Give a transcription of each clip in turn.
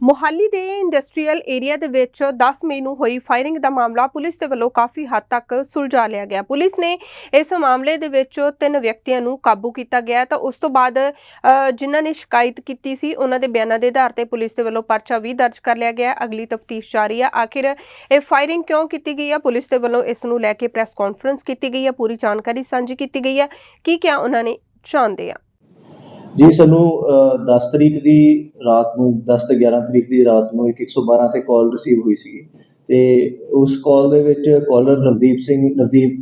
ਮੁਹਾਲੀ ਦੇ industrial area ਦੇ ਵਿੱਚ 10 ਮਈ ਨੂੰ ਹੋਈ ਫਾਇਰਿੰਗ ਦਾ ਮਾਮਲਾ ਪੁਲਿਸ ਦੇ ਵੱਲੋਂ ਕਾਫੀ ਹੱਦ ਤੱਕ ਸੁਲਝਾ ਲਿਆ ਗਿਆ। ਪੁਲਿਸ ਨੇ ਇਸ ਮਾਮਲੇ ਦੇ ਵਿੱਚ ਤਿੰਨ ਵਿਅਕਤੀਆਂ ਨੂੰ ਕਾਬੂ ਕੀਤਾ ਗਿਆ। ਤਾਂ ਉਸ ਤੋਂ ਬਾਅਦ ਜਿਨ੍ਹਾਂ ਨੇ ਸ਼ਿਕਾਇਤ ਕੀਤੀ ਸੀ, ਉਹਨਾਂ ਦੇ ਬਿਆਨਾਂ ਦੇ ਆਧਾਰ ਤੇ ਪੁਲਿਸ ਦੇ ਵੱਲੋਂ ਪਰਚਾ ਵੀ ਦਰਜ ਕਰ ਲਿਆ ਗਿਆ। ਅਗਲੀ ਤਫਤੀਸ਼ ਜਾਰੀ ਹੈ ਆਖਿਰ ਇਹ ਫਾਇਰਿੰਗ ਕਿਉਂ ਕੀਤੀ ਗਈ ਹੈ ਪੁਲਿਸ ਦੇ ਵੱਲੋਂ ਇਸ ਨੂੰ ਲੈ ਕੇ ਪ੍ਰੈਸ ਕਾਨਫਰੰਸ ਕੀਤੀ ਗਈ ਹੈ ਪੂਰੀ ਜਾਣਕਾਰੀ ਸਾਂਝੀ ਕੀਤੀ ਗਈ ਹੈ ਕੀ ਕਿਹਾ ਉਹਨਾਂ ਨੇ? ਜਾਣਦੇ ਆ। ਜੀ ਸਾਨੂੰ ਅ, 10 ਤਰੀਕ ਦੀ ਰਾਤ ਨੂੰ 10 ਤੇ 11 ਤਰੀਕ ਦੀ ਰਾਤ ਨੂੰ ਇੱਕ 112 ਤੇ ਕਾਲ ਰਿਸੀਵ ਹੋਈ ਸੀਗੀ। ਤੇ ਉਸ ਕਾਲ ਦੇ ਵਿੱਚ ਕਾਲਰ ਨਵਦੀਪ ਸਿੰਘ ਨਵਦੀਪ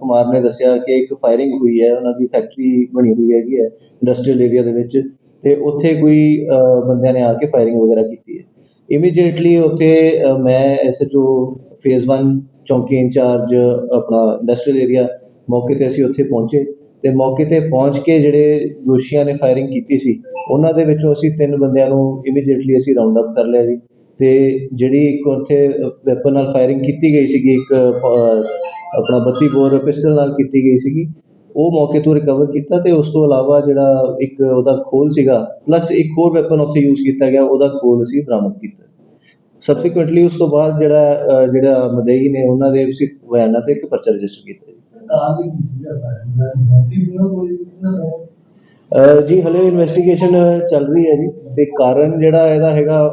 ਕੁਮਾਰ ਨੇ ਦੱਸਿਆ ਕਿ ਇੱਕ ਫਾਇਰਿੰਗ ਹੋਈ ਹੈ ਉਹਨਾਂ ਦੀ ਫੈਕਟਰੀ ਬਣੀ ਹੋਈ ਹੈਗੀ ਹੈ ਇੰਡਸਟਰੀਅਲ ਏਰੀਆ ਦੇ ਵਿੱਚ। ਤੇ ਉੱਥੇ ਕੋਈ ਬੰਦਿਆਂ ਨੇ ਆ ਕੇ ਫਾਇਰਿੰਗ ਵਗੈਰਾ ਕੀਤੀ ਹੈ। ਇਮੀਡੀਏਟਲੀ ਉੱਥੇ ਅ, ਮੈਂ ਐਸਐਚਓ ਫੇਜ਼ 1 ਚੌਂਕੀ ਇੰਚਾਰਜ ਆਪਣਾ ਇੰਡਸਟਰੀਅਲ ਏਰੀਆ ਮੌਕੇ ਤੇ ਅਸੀਂ ਉੱਥੇ ਪਹੁੰਚੇ। ਅਤੇ ਮੌਕੇ ਤੇ ਪਹੁੰਚ ਕੇ ਜਿਹੜੇ ਦੋਸ਼ੀਆਂ ਨੇ ਫਾਇਰਿੰਗ ਕੀਤੀ ਸੀ, ਉਹਨਾਂ ਦੇ ਵਿੱਚੋਂ ਅਸੀਂ ਤਿੰਨ ਬੰਦਿਆਂ ਨੂੰ ਇਮੀਡੀਏਟਲੀ ਅਸੀਂ ਰਾਉਂਡ ਅਪ ਕਰ ਲਿਆ ਜੀ। ਅਤੇ ਜਿਹੜੀ ਇੱਕ ਉੱਥੇ ਵੈਪਨ ਨਾਲ ਫਾਇਰਿੰਗ ਕੀਤੀ ਗਈ ਸੀਗੀ, ਇੱਕ ਆਪਣਾ 32 ਬੋਰ ਪਿਸਟਲ ਨਾਲ ਕੀਤੀ ਗਈ ਸੀਗੀ, ਉਹ ਮੌਕੇ ਤੋਂ ਰਿਕਵਰ ਕੀਤਾ ਅਤੇ ਉਸ ਤੋਂ ਇਲਾਵਾ ਜਿਹੜਾ ਇੱਕ ਉਹਦਾ ਖੋਲ ਸੀਗਾ ਪਲੱਸ ਇੱਕ ਹੋਰ ਵੈਪਨ ਉੱਥੇ ਯੂਜ਼ ਕੀਤਾ ਗਿਆ, ਉਹਦਾ ਖੋਲ ਅਸੀਂ ਬਰਾਮਦ ਕੀਤਾ। ਸਬਸੀਕੁਐਂਟਲੀ ਉਸ ਤੋਂ ਬਾਅਦ ਜਿਹੜਾ ਜਿਹੜਾ ਮਦਈ ਨੇ ਉਹਨਾਂ ਦੇ ਅਸੀਂ ਬਿਆਨਾਂ ਤੇ ਇੱਕ ਪਰਚਾ ਰਜਿਸਟਰ ਕੀਤਾ ਜੀ। ਕਾਰਨ ਕੀ ਸੀਗਾ ਮੈਂ ਸੀ ਨਾ ਕੋਈ ਜੀ, ਹਲੇ ਇਨਵੈਸਟੀਗੇਸ਼ਨ ਚੱਲ ਰਹੀ ਹੈ ਜੀ। ਤੇ ਕਾਰਨ ਜਿਹੜਾ ਇਹਦਾ ਹੈਗਾ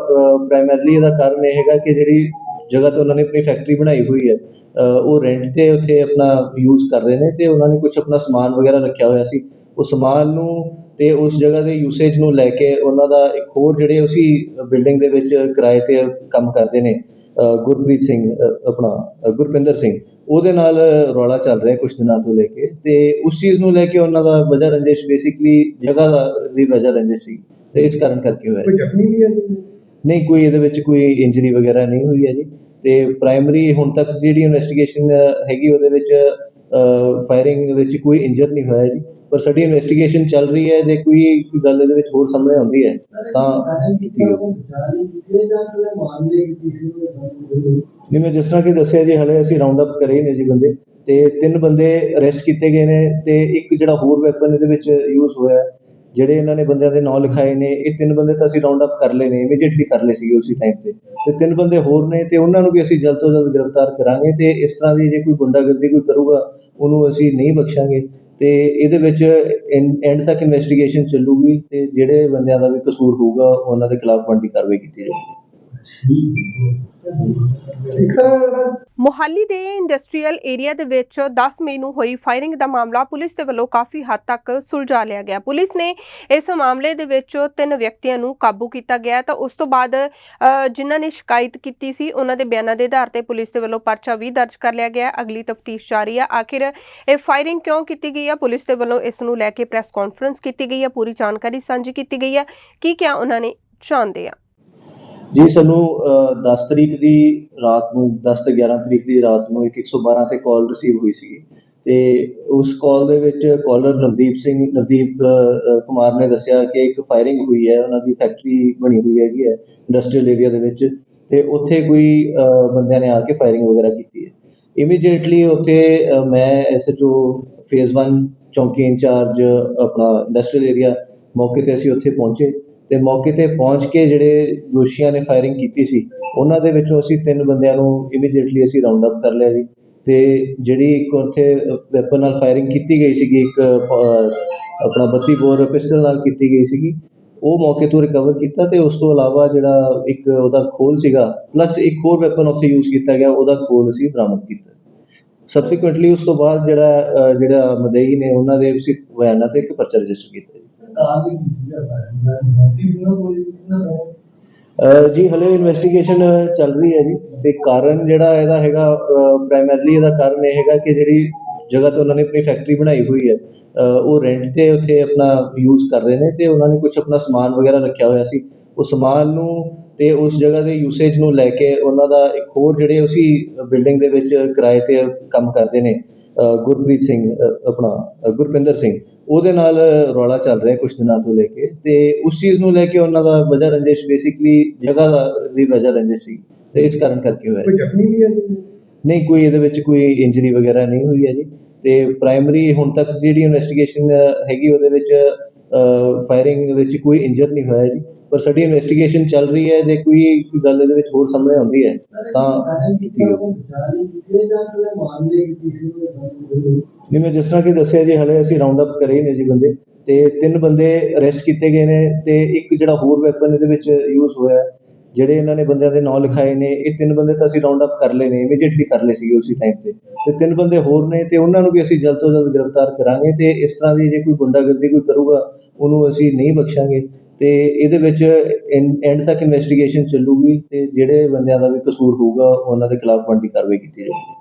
ਪ੍ਰਾਇਮਰੀਲੀ ਇਹਦਾ ਕਾਰਨ ਇਹ ਹੈਗਾ ਕਿ ਜਿਹੜੀ ਜਗ੍ਹਾ ਤੇ ਉਹਨਾਂ ਨੇ ਆਪਣੀ ਫੈਕਟਰੀ ਬਣਾਈ ਹੋਈ ਹੈ ਉਹ ਰੈਂਟ ਤੇ ਉੱਥੇ ਆਪਣਾ ਯੂਜ਼ ਕਰ ਰਹੇ ਨੇ ਤੇ ਉਹਨਾਂ ਨੇ ਕੁਝ ਆਪਣਾ ਸਮਾਨ ਵਗੈਰਾ ਰੱਖਿਆ ਹੋਇਆ ਸੀ। ਉਹ ਸਮਾਨ ਨੂੰ ਤੇ ਉਸ ਜਗ੍ਹਾ ਦੇ ਯੂਸੇਜ ਨੂੰ ਲੈ ਕੇ ਉਹਨਾਂ ਦਾ ਇੱਕ ਹੋਰ ਜਿਹੜੇ ਉਸੀ ਬਿਲਡਿੰਗ ਦੇ ਵਿੱਚ ਕਿਰਾਏ ਤੇ ਕੰਮ ਕਰਦੇ ਨੇ। ਗੁਰਪ੍ਰੀਤ ਸਿੰਘ ਆਪਣਾ ਗੁਰਪਿੰਦਰ ਸਿੰਘ ਉਹਦੇ ਨਾਲ ਰੌਲਾ ਚੱਲ ਰਿਹਾ ਕੁਝ ਦਿਨਾਂ ਤੋਂ ਲੈ ਕੇ ਤੇ ਉਸ ਚੀਜ਼ ਨੂੰ ਲੈ ਕੇ ਉਹਨਾਂ ਦਾ ਵਜ੍ਹਾ ਰੰਜਿਸ਼ ਬੇਸਿਕਲੀ ਜਗ੍ਹਾ ਦਾ ਦੀ ਵਜ੍ਹਾ ਰੰਜਿਸ਼ ਸੀ ਤੇ ਇਸ ਕਾਰਨ ਕਰਕੇ ਹੋਇਆ ਕੋਈ ਜ਼ਖਮੀ ਵੀ ਹੈ? ਨਹੀਂ ਕੋਈ ਇਹਦੇ ਵਿੱਚ ਕੋਈ ਇੰਜਰੀ ਵਗੈਰਾ ਨਹੀਂ ਹੋਈ ਹੈ ਜੀ। ਤੇ ਪ੍ਰਾਇਮਰੀ ਹੁਣ ਤੱਕ ਜਿਹੜੀ ਇਨਵੈਸਟੀਗੇਸ਼ਨ ਹੈਗੀ ਉਹਦੇ ਵਿੱਚ ਫਾਇਰਿੰਗ ਵਿੱਚ ਕੋਈ ਇੰਜਰ ਨਹੀਂ ਹੋਇਆ ਜੀ। ਪਰ ਸਾਡੀ ਇਨਵੈਸਟੀਗੇਸ਼ਨ ਚੱਲ ਰਹੀ ਹੈ, ਜੇ ਕੋਈ ਗੱਲ ਇਹਦੇ ਵਿੱਚ ਹੋਰ ਸਾਹਮਣੇ ਆਉਂਦੀ ਹੈ, ਤਾਂ ਨਹੀਂ ਮੈਂ ਜਿਸ ਤਰ੍ਹਾਂ ਕਿ ਦੱਸਿਆ ਜੀ, ਹਲੇ ਅਸੀਂ ਰਾਉਂਡ ਅਪ ਕਰੇ ਨੇ ਜੀ ਬੰਦੇ। ਤੇ ਤਿੰਨ ਬੰਦੇ ਅਰੈਸਟ ਕੀਤੇ ਗਏ ਨੇ ਤੇ ਇੱਕ ਜਿਹੜਾ ਹੋਰ ਵੈਪਨ ਇਹਦੇ ਵਿੱਚ ਯੂਜ਼ ਹੋਇਆ, ਜਿਹੜੇ ਇਹਨਾਂ ਨੇ ਬੰਦਿਆਂ ਦੇ ਨਾਂ ਲਿਖਾਏ ਨੇ, ਇਹ ਤਿੰਨ ਬੰਦੇ ਤਾਂ ਅਸੀਂ ਰਾਉਂਡ ਅਪ ਕਰ ਲਏ ਨੇ ਇਮੀਡੀਏਟਲੀ ਕਰ ਲਏ ਸੀਗੇ ਉਸੇ ਟਾਈਮ ਤੇ। ਤੇ ਤਿੰਨ ਬੰਦੇ ਹੋਰ ਨੇ ਤੇ ਉਹਨਾਂ ਨੂੰ ਵੀ ਅਸੀਂ ਜਲਦ ਤੋਂ ਜਲਦ ਗ੍ਰਿਫਤਾਰ ਕਰਾਂਗੇ ਤੇ ਇਸ ਤਰ੍ਹਾਂ ਦੀ ਜੇ ਕੋਈ ਗੁੰਡਾਗਰਦੀ ਕੋਈ ਕਰੂਗਾ, ਉਹਨੂੰ ਅਸੀਂ ਨਹੀਂ ਬਖਸ਼ਾਂਗੇ। ਅਤੇ ਇਹਦੇ ਵਿੱਚ ਐਂਡ ਤੱਕ ਇਨਵੈਸਟੀਗੇਸ਼ਨ ਚੱਲੂਗੀ ਅਤੇ ਜਿਹੜੇ ਬੰਦਿਆਂ ਦਾ ਵੀ ਕਸੂਰ ਹੋਊਗਾ, ਉਹਨਾਂ ਦੇ ਖਿਲਾਫ ਬਣਦੀ ਕਾਰਵਾਈ ਕੀਤੀ ਜਾਵੇਗੀ ਇੱਕ ਸਰ। ਮੁਹਾਲੀ ਦੇ ਇੰਡਸਟਰੀਅਲ ਏਰੀਆ ਦੇ ਵਿੱਚ 10 ਮਈ ਨੂੰ ਹੋਈ ਫਾਇਰਿੰਗ ਦਾ ਮਾਮਲਾ ਪੁਲਿਸ ਦੇ ਵੱਲੋਂ ਕਾਫੀ ਹੱਦ ਤੱਕ ਸੁਲਝਾ ਲਿਆ ਗਿਆ। ਪੁਲਿਸ ਨੇ ਇਸ ਮਾਮਲੇ ਦੇ ਵਿੱਚ ਤਿੰਨ ਵਿਅਕਤੀਆਂ ਨੂੰ ਕਾਬੂ ਕੀਤਾ ਗਿਆ। ਤਾਂ ਉਸ ਤੋਂ ਬਾਅਦ ਜਿਨ੍ਹਾਂ ਨੇ ਸ਼ਿਕਾਇਤ ਕੀਤੀ ਸੀ, ਉਹਨਾਂ ਦੇ ਬਿਆਨਾਂ ਦੇ ਆਧਾਰ ਤੇ ਪੁਲਿਸ ਦੇ ਵੱਲੋਂ ਪਰਚਾ ਵੀ ਦਰਜ ਕਰ ਲਿਆ ਗਿਆ। ਅਗਲੀ ਤਫਤੀਸ਼ ਜਾਰੀ ਹੈ ਆਖਿਰ ਇਹ ਫਾਇਰਿੰਗ ਕਿਉਂ ਕੀਤੀ ਗਈ ਹੈ ਪੁਲਿਸ ਦੇ ਵੱਲੋਂ ਇਸ ਨੂੰ ਲੈ ਕੇ ਪ੍ਰੈਸ ਕਾਨਫਰੰਸ ਕੀਤੀ ਗਈ ਹੈ ਪੂਰੀ ਜਾਣਕਾਰੀ ਸਾਂਝੀ ਕੀਤੀ ਗਈ ਹੈ ਕੀ ਕਿਹਾ ਉਹਨਾਂ ਨੇ? ਜਾਣਦੇ ਆ। ਜੀ ਸਾਨੂੰ ਅ, 10 ਤਰੀਕ ਦੀ ਰਾਤ ਨੂੰ 10 ਤੇ 11 ਤਰੀਕ ਦੀ ਰਾਤ ਨੂੰ ਇੱਕ 112 ਤੇ ਕਾਲ ਰਿਸੀਵ ਹੋਈ ਸੀਗੀ। ਤੇ ਉਸ ਕਾਲ ਦੇ ਵਿੱਚ ਕਾਲਰ ਨਵਦੀਪ ਸਿੰਘ ਨਵਦੀਪ ਕੁਮਾਰ ਨੇ ਦੱਸਿਆ ਕਿ ਇੱਕ ਫਾਇਰਿੰਗ ਹੋਈ ਹੈ ਉਹਨਾਂ ਦੀ ਫੈਕਟਰੀ ਬਣੀ ਹੋਈ ਹੈਗੀ ਹੈ ਇੰਡਸਟਰੀਅਲ ਏਰੀਆ ਦੇ ਵਿੱਚ। ਤੇ ਉੱਥੇ ਕੋਈ ਬੰਦਿਆਂ ਨੇ ਆ ਕੇ ਫਾਇਰਿੰਗ ਵਗੈਰਾ ਕੀਤੀ ਹੈ। ਇਮੀਡੀਏਟਲੀ ਉੱਥੇ ਅ, ਮੈਂ ਐਸਐਚਓ ਫੇਜ਼ 1 ਚੌਂਕੀ ਇੰਚਾਰਜ ਆਪਣਾ ਇੰਡਸਟਰੀਅਲ ਏਰੀਆ ਮੌਕੇ ਤੇ ਅਸੀਂ ਉੱਥੇ ਪਹੁੰਚੇ। ਅਤੇ ਮੌਕੇ ਤੇ ਪਹੁੰਚ ਕੇ ਜਿਹੜੇ ਦੋਸ਼ੀਆਂ ਨੇ ਫਾਇਰਿੰਗ ਕੀਤੀ ਸੀ, ਉਹਨਾਂ ਦੇ ਵਿੱਚੋਂ ਅਸੀਂ ਤਿੰਨ ਬੰਦਿਆਂ ਨੂੰ ਇਮੀਡੀਏਟਲੀ ਅਸੀਂ ਰਾਉਂਡ ਅਪ ਕਰ ਲਿਆ ਜੀ। ਅਤੇ ਜਿਹੜੀ ਇੱਕ ਉੱਥੇ ਵੈਪਨ ਨਾਲ ਫਾਇਰਿੰਗ ਕੀਤੀ ਗਈ ਸੀਗੀ, ਇੱਕ ਆਪਣਾ 32 ਬੋਰ ਪਿਸਟਲ ਨਾਲ ਕੀਤੀ ਗਈ ਸੀਗੀ, ਉਹ ਮੌਕੇ ਤੋਂ ਰਿਕਵਰ ਕੀਤਾ ਅਤੇ ਉਸ ਤੋਂ ਇਲਾਵਾ ਜਿਹੜਾ ਇੱਕ ਉਹਦਾ ਖੋਲ ਸੀਗਾ ਪਲੱਸ ਇੱਕ ਹੋਰ ਵੈਪਨ ਉੱਥੇ ਯੂਜ਼ ਕੀਤਾ ਗਿਆ, ਉਹਦਾ ਖੋਲ ਅਸੀਂ ਬਰਾਮਦ ਕੀਤਾ। ਸਬਸੀਕੁਐਂਟਲੀ ਉਸ ਤੋਂ ਬਾਅਦ ਜਿਹੜਾ ਜਿਹੜਾ ਮਦਈ ਨੇ ਉਹਨਾਂ ਦੇ ਅਸੀਂ ਬਿਆਨਾਂ ਤੇ ਇੱਕ ਪਰਚਾ ਰਜਿਸਟਰ ਕੀਤਾ ਕਾਰਨ ਕੀ ਸੀਗਾ? ਮੈਂ ਸੀ ਕੋਈ ਜੀ, ਹਲੇ ਇਨਵੈਸਟੀਗੇਸ਼ਨ ਚੱਲ ਰਹੀ ਹੈ ਜੀ। ਤੇ ਕਾਰਨ ਜਿਹੜਾ ਇਹਦਾ ਹੈਗਾ ਪ੍ਰਾਇਮਰੀਲੀ ਇਹਦਾ ਕਾਰਨ ਇਹ ਹੈਗਾ ਕਿ ਜਿਹੜੀ ਜਗ੍ਹਾ ਤੇ ਉਹਨਾਂ ਨੇ ਆਪਣੀ ਫੈਕਟਰੀ ਬਣਾਈ ਹੋਈ ਹੈ ਉਹ ਰੈਂਟ ਤੇ ਉੱਥੇ ਆਪਣਾ ਯੂਜ਼ ਕਰ ਰਹੇ ਨੇ ਤੇ ਉਹਨਾਂ ਨੇ ਕੁਝ ਆਪਣਾ ਸਮਾਨ ਵਗੈਰਾ ਰੱਖਿਆ ਹੋਇਆ ਸੀ। ਉਹ ਸਮਾਨ ਨੂੰ ਤੇ ਉਸ ਜਗ੍ਹਾ ਦੇ ਯੂਸੇਜ ਨੂੰ ਲੈ ਕੇ ਉਹਨਾਂ ਦਾ ਇੱਕ ਹੋਰ ਜਿਹੜੇ ਉਸੀ ਬਿਲਡਿੰਗ ਦੇ ਵਿੱਚ ਕਿਰਾਏ ਤੇ ਕੰਮ ਕਰਦੇ ਨੇ। ਗੁਰਪ੍ਰੀਤ ਸਿੰਘ ਆਪਣਾ ਗੁਰਪਿੰਦਰ ਸਿੰਘ ਉਹਦੇ ਨਾਲ ਰੌਲਾ ਚੱਲ ਰਿਹਾ ਕੁਝ ਦਿਨਾਂ ਤੋਂ ਲੈ ਕੇ ਤੇ ਉਸ ਚੀਜ਼ ਨੂੰ ਲੈ ਕੇ ਉਹਨਾਂ ਦਾ ਵਜ੍ਹਾ ਰੰਜਿਸ਼ ਬੇਸਿਕਲੀ ਜਗ੍ਹਾ ਦਾ ਦੀ ਵਜ੍ਹਾ ਰੰਜਿਸ਼ ਸੀ ਤੇ ਇਸ ਕਾਰਨ ਕਰਕੇ ਹੋਇਆ। ਕੋਈ ਜ਼ਖਮੀ ਵੀ ਹੈ? ਨਹੀਂ ਕੋਈ ਇਹਦੇ ਵਿੱਚ ਕੋਈ ਇੰਜਰੀ ਵਗੈਰਾ ਨਹੀਂ ਹੋਈ ਹੈ ਜੀ। ਤੇ ਪ੍ਰਾਇਮਰੀ ਹੁਣ ਤੱਕ ਜਿਹੜੀ ਇਨਵੈਸਟੀਗੇਸ਼ਨ ਹੈਗੀ ਉਹਦੇ ਵਿੱਚ ਫਾਇਰਿੰਗ ਵਿੱਚ ਕੋਈ ਇੰਜਰ ਨਹੀਂ ਹੋਇਆ ਜੀ। ਪਰ ਸਾਡੀ ਇਨਵੈਸਟੀਗੇਸ਼ਨ ਚੱਲ ਰਹੀ ਹੈ, ਜੇ ਕੋਈ ਗੱਲ ਇਹਦੇ ਵਿੱਚ ਹੋਰ ਸਾਹਮਣੇ ਆਉਂਦੀ ਹੈ, ਤਾਂ ਨਹੀਂ ਮੈਂ ਜਿਸ ਤਰ੍ਹਾਂ ਕਿ ਦੱਸਿਆ ਜੀ, ਹਲੇ ਅਸੀਂ ਰਾਉਂਡ ਅਪ ਕਰੇ ਨੇ ਜੀ ਬੰਦੇ। ਤੇ ਤਿੰਨ ਬੰਦੇ ਅਰੈਸਟ ਕੀਤੇ ਗਏ ਨੇ ਤੇ ਇੱਕ ਜਿਹੜਾ ਹੋਰ ਵੈਪਨ ਇਹਦੇ ਵਿੱਚ ਯੂਜ਼ ਹੋਇਆ, ਜਿਹੜੇ ਇਹਨਾਂ ਨੇ ਬੰਦਿਆਂ ਦੇ ਨਾਂ ਲਿਖਾਏ ਨੇ, ਇਹ ਤਿੰਨ ਬੰਦੇ ਤਾਂ ਅਸੀਂ ਰਾਉਂਡ ਅਪ ਕਰ ਲਏ ਨੇ ਇਮੀਡੀਏਟਲੀ ਕਰ ਲਏ ਸੀਗੇ ਉਸੇ ਟਾਈਮ ਤੇ। ਤੇ ਤਿੰਨ ਬੰਦੇ ਹੋਰ ਨੇ ਤੇ ਉਹਨਾਂ ਨੂੰ ਵੀ ਅਸੀਂ ਜਲਦ ਤੋਂ ਜਲਦ ਗ੍ਰਿਫਤਾਰ ਕਰਾਂਗੇ ਤੇ ਇਸ ਤਰ੍ਹਾਂ ਦੀ ਜੇ ਕੋਈ ਗੁੰਡਾਗਰਦੀ ਕੋਈ ਕਰੂਗਾ, ਉਹਨੂੰ ਅਸੀਂ ਨਹੀਂ ਬਖਸ਼ਾਂਗੇ। ਤੇ ਇਹਦੇ ਵਿੱਚ ਐਂਡ ਤੱਕ ਇਨਵੈਸਟੀਗੇਸ਼ਨ ਚੱਲੂਗੀ ਤੇ ਜਿਹੜੇ ਬੰਦਿਆਂ ਦਾ ਵੀ ਕਸੂਰ ਹੋਊਗਾ, ਉਹਨਾਂ ਦੇ ਖਿਲਾਫ ਬਣਦੀ ਕਾਰਵਾਈ ਕੀਤੀ ਜਾਊਗੀ।